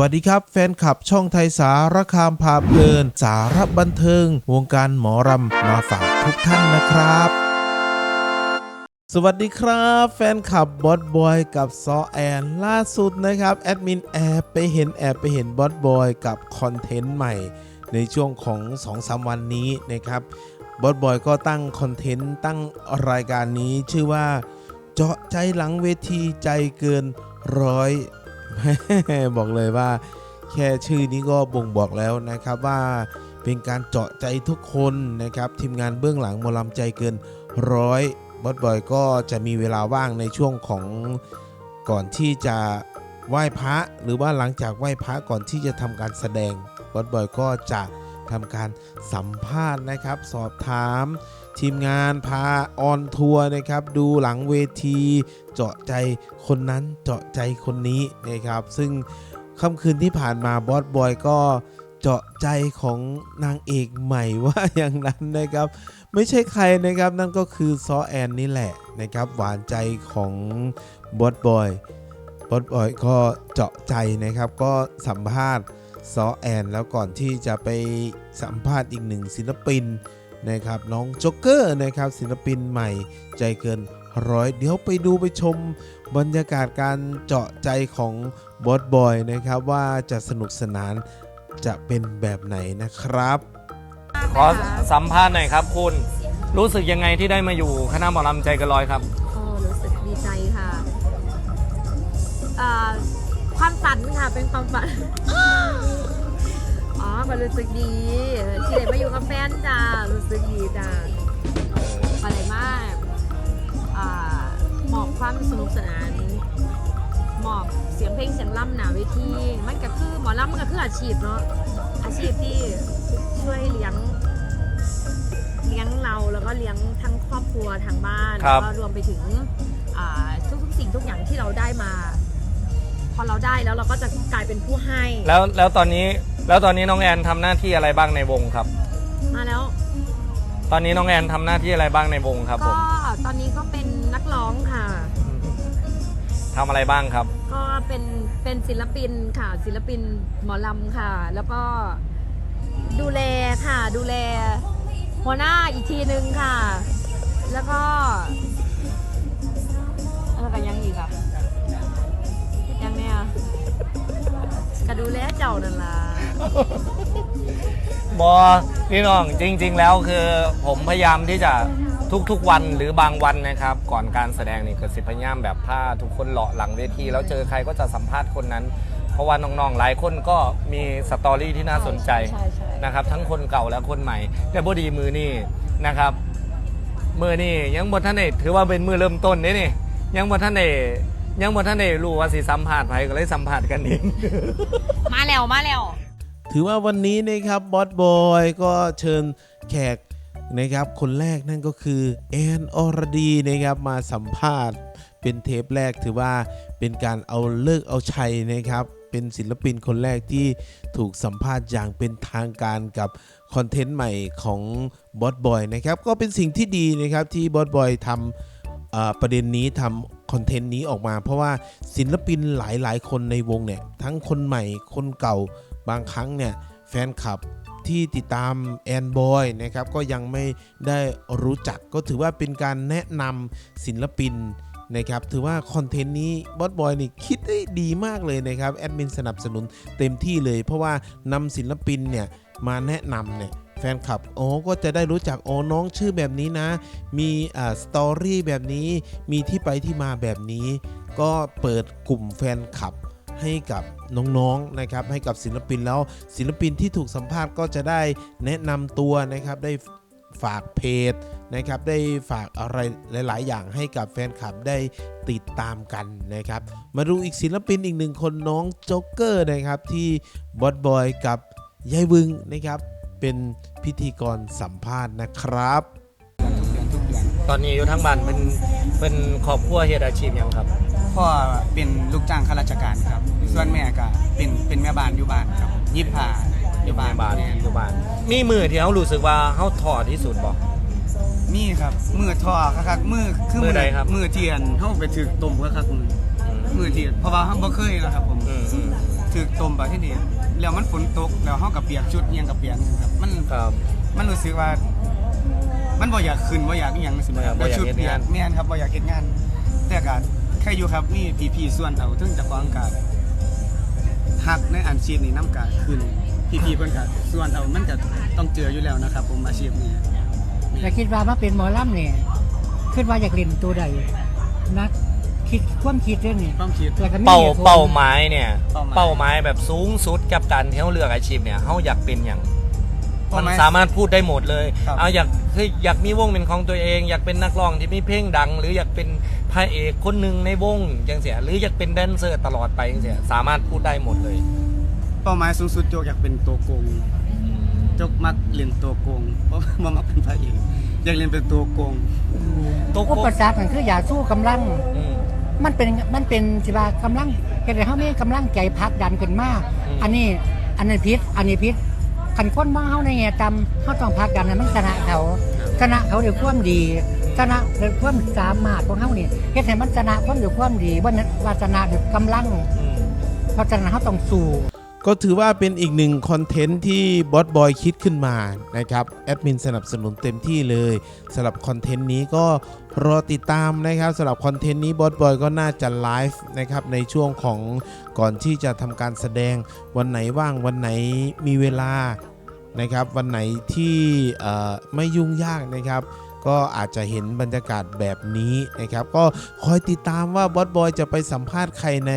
วัสดีครับ แฟนคลับช่องไทยสารคามพาเพลิน สารบันเทิง วงการหมอรำมาฝากทุกท่านนะครับสวัสดีครับ แฟนคลับบอสบอยกับซอแอนล่าสุดนะครับ แอดมินแอบไปเห็นแอบไปเห็นบอสบอยกับคอนเทนต์ใหม่ ในช่วงของ 2-3 วันนี้นะครับบอสบอยก็ตั้งคอนเทนต์ตั้งรายการนี้ชื่อว่า เจาะใจหลังเวทีใจเกินร้อย บอกเลยว่า แค่ชื่อนี้ก็บ่งบอกแล้วนะครับว่าเป็นการเจาะใจทุกคนนะครับทีมงานเบื้องหลังมอลำใจเกินร้อยบอสบอยก็จะมีเวลาว่างในช่วงของก่อนที่จะไหว้พระหรือว่าหลังจากไหว้พระก่อนที่จะทำการแสดงบอสบอยก็จะทำการสัมภาษณ์นะครับ สอบถาม ทีมงานพาออนทัวร์นะครับ ดูหลังเวที เจาะใจคนนั้นเจาะใจคนนี้นะครับ ซึ่งค่ำคืนที่ผ่านมาบอสบอยก็เจาะใจของนางเอกใหม่ว่าอย่างนั้นนะครับ ไม่ใช่ใครนะครับนั่นก็คือซอแอนนี่แหละนะครับ หวานใจของบอสบอยบอสบอยก็เจาะใจนะครับ ก็สัมภาษณ์ซอแอน แล้วก่อนที่จะไปสัมภาษณ์อีกหนึ่งศิลปิน นะครับน้องโจ๊กเกอร์นะครับศิลปินใหม่ใจเกินร้อยเดี๋ยวไปดูไปชมบรรยากาศการเจาะใจของบอสบอยนะครับว่าจะสนุกสนานจะเป็นแบบไหนนะครับขอสัมภาษณ์หน่อยครับคุณ รู้สึกยังไงที่ได้มาอยู่คณะหมอลำใจเกันร้อยครับ โอ้รู้สึกดีใจค่ะอ่าความฝันค่ะเป็นความฝัน อ๋อมันรู้สึกดีที่ได้มาอยู่กับแฟนจ้ารู้สึกดีจ้าอะไรมากอ่าหมอบความสนุกสนานหมอบเสียงเพลงเสียงล่ำหนาเวทีมันก็คือหมอลำมันก็คืออาชีพเนาะอาชีพที่ช่วยเลี้ยงเลี้ยงเราแล้วก็เลี้ยงทั้งครอบครัวทางบ้านครัแล้วบก็รวมไปถึงอ่าทุกๆสิ่งทุกอย่างที่เราได้มา พอเราได้แล้วเราก็จะกลายเป็นผู้ให้ แล้วแล้วตอนนี้ แล้วตอนนี้น้องแอนทำหน้าที่อะไรบ้างในวงครับ มาแล้ว ตอนนี้น้องแอนทำหน้าที่อะไรบ้างในวงครับผก็มตอนนี้ก็เป็นนักร้องค่ะ ทำอะไรบ้างครับ ก็เป็นเป็นศิลปินค่ะ ศิลปินหมอลำค่ะ แล้วก็ดูแลค่ะดูแลหัวหน้าอีกทีนึงค่ะ แล้วก็แล้วก็ยังอีกอะยังเนี่ยก็ดูแลเจ้านั่นล่ะ บอพี่น้องจริง ๆ แล้วคือผมพยายามที่จะทุกๆวันหรือบางวันนะครับ ก่อนการแสดงนี่ก็สิพยายามแบบถ้าทุกคนเลาะหลังเวที แล้วเจอใครก็จะสัมภาษณ์คนนั้น เพราะว่าน้องๆหลายคนก็มีสตอรี่ที่น่าสนใจนะครับ ทั้งคนเก่าและคนใหม่ แต่บดีมือนี่นะครับ มือนี่ยังบนท่านเอกถือว่าเป็นมือเริ่มต้นนี่นี่ยังบนท่านเอกยังบนท่านเอกรู้ว่าสิสัมผัสไผก็เลยสัมผัสกันเองมาแล้วมาแล้ว ถือว่าวันนี้นะครับบอสบอยก็เชิญแขกนะครับคนแรกนั่นก็คือแอนอรดีนะครับมาสัมภาษณ์ เป็นเทปแรกถือว่าเป็นการเอาเลิกเอาชัยนะครับ เป็นศิลปินคนแรกที่ถูกสัมภาษณ์อย่างเป็นทางการกับคอนเทนต์ใหม่ของบอสบอยนะครับก็เป็นสิ่งที่ดีนะครับที่บอสบอยทำประเด็นนี้ทำคอนเทนต์นี้ออกมา เพราะว่าศิลปินหลายๆ คนในวงเนี่ยทั้งคนใหม่คนเก่า บางครั้งเนี่ยแฟนคลับที่ติดตามแอนบอยนะครับก็ยังไม่ได้รู้จักก็ถือว่าเป็นการแนะนำศิลปินนะครับถือว่าคอนเทนต์นี้บอสบอยนี่คิดได้ดีมากเลยนะครับแอดมินสนับสนุนเต็มที่เลย เพราะว่านำศิลปินเนี่ยมาแนะนำเนี่ยแฟนคลับโอ้ก็จะได้รู้จักโอ้น้องชื่อแบบนี้นะ มีอ่าสตอรี่แบบนี้มีที่ไปที่มาแบบนี้ ก็เปิดกลุ่มแฟนคลับ ให้กับน้องๆนะครับให้กับศิลปินแล้วศิลปินที่ถูกสัมภาษณ์ก็จะได้แนะนำตัวนะครับได้ฝากเพจนะครับได้ฝากอะไรหลาย ๆ อย่างให้กับแฟนคลับได้ติดตามกันนะครับ มาดูอีกศิลปินอีกหนึ่งคนน้องโจ๊กเกอร์นะครับที่บอสบอยกับยายวึงนะครับ เป็นพิธีกรสัมภาษณ์นะครับ ตอนนี้อยู่ทั้งบ้านเป็นเป็นครอบครัวเฮ็ดอาชีพยังครับ พ่อเป็นลูกจ้างข้าราชการครับ ส่วนแม่ก็เป็นเป็นแม่บ้านอยู่บ้านครับยิบผ้าอยู่บ้านบ้านแม่อยู่บ้าน มีมือที่เขารู้สึกว่าเขาถอดที่สุดบ่มีครับมือทอคักๆมือคือมือใดครับมือเทียนเฮาไปถึกต้มคักๆมือมือเทียนเพราะว่าเฮาบ่เคยนะครับผมอืมอืมถึกต้มประเทที่นี่แล้วมันฝนตกแล้วเฮากับเปียกชุดเอียงกับเปียกครับมันครับมันรู้สึกว่า มันบ่อยากขึ้นบ่อยากอหย่างสิบ่อยากบ่อยากชุดเฮ็ดเปียงากนแม่นครับบ่อยากเฮ็ดงาน แต่ก็ แค่อยู่ครับมีพี่ๆส่วนเอาถึงเจะฟังกาฮักในอาชีพนี้น้ำกาขึ้นพี่ๆเพิ่นก็ส่วนเอามันก็ต้องเจออยู่แล้วนะครับ ผมอาชีพนี้แต่คิดว่ามาเป็นหมอลำเนี่ยคิดว่าอยากเล่นตัวใดนักคิดความคิดเรื่องนี้ความคิดแล้วก็มีเป้าหตุผลเป้าหมายเนี่ยเป้าหมายเป้าหมายแบบสูงสุดกับการที่เขาเลือกอาชีพเนี่ยเขาอยากเป็นอย่างเป้า มันหมายสามารถพูดได้หมดเลยครับเอาอยากคืออยากมีวงเป็นของตัวเอง อยากเป็นนักร้องที่มีเพลงดัง หรืออยากเป็นพระเอกคนหนึ่งในวงจังเสียหรืออยากเป็นแดนเซอร์ตลอดไปจังเสียสามารถพูดได้หมดเลย เป้าหมายสูงสุดโจกอยากเป็นตัวโกงโจกมักเล่นตัวโกงเพราะบ่มักเป็นพระเอกอยากเล่นเป็นตัวโกงตัวอุปสรรคมันคืออยากสู้กำลังอืมมันเป็นมันเป็นสิว่ากำลังเฮ็ดให้เฮามีกำลังใจพักดันขึ้นมาอืมอันนี้อันนี้พิษอันนี้พิษ คันคนมองเฮาในแง่ต่ำเฮาต้องพักดันให้มันชนะเขาชนะเขาด้วยความดีชนะด้วยความสามารถของเฮานี่เฮ็ดให้มันชนะความด้วยความดีบ่นั้นว่าชนะด้วยกำลังอืมเพราะฉะนั้นเฮาต้องสู้ ก็ถือว่าเป็นอีกหนึ่งคอนเทนต์ที่บอสบอยคิดขึ้นมานะครับแอดมินสนับสนุนเต็มที่เลยสำหรับคอนเทนต์นี้ก็รอติดตามนะครับสำหรับคอนเทนต์นี้บอสบอยก็น่าจะไลฟ์นะครับในช่วงของก่อนที่จะทำการแสดงวันไหนว่างวันไหนมีเวลานะครับวันไหนที่ไม่ยุ่งยากนะครับ ก็อาจจะเห็นบรรยากาศแบบนี้นะครับ ก็คอยติดตามว่าบอสบอยจะไปสัมภาษณ์ใครใน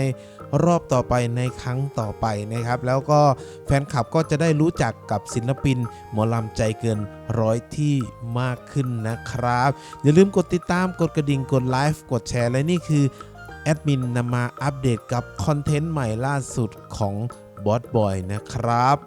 รอบต่อไปในครั้งต่อไปนะครับ แล้วก็แฟนคลับก็จะได้รู้จักกับศิลปิน หมอลำใจเกินร้อยที่มากขึ้นนะครับ อย่าลืมกดติดตามกดกระดิ่งกดไลฟ์กดแชร์และนี่คือแอดมินนำมาอัปเดตกับคอนเทนต์ใหม่ล่าสุดของบอสบอยนะครับ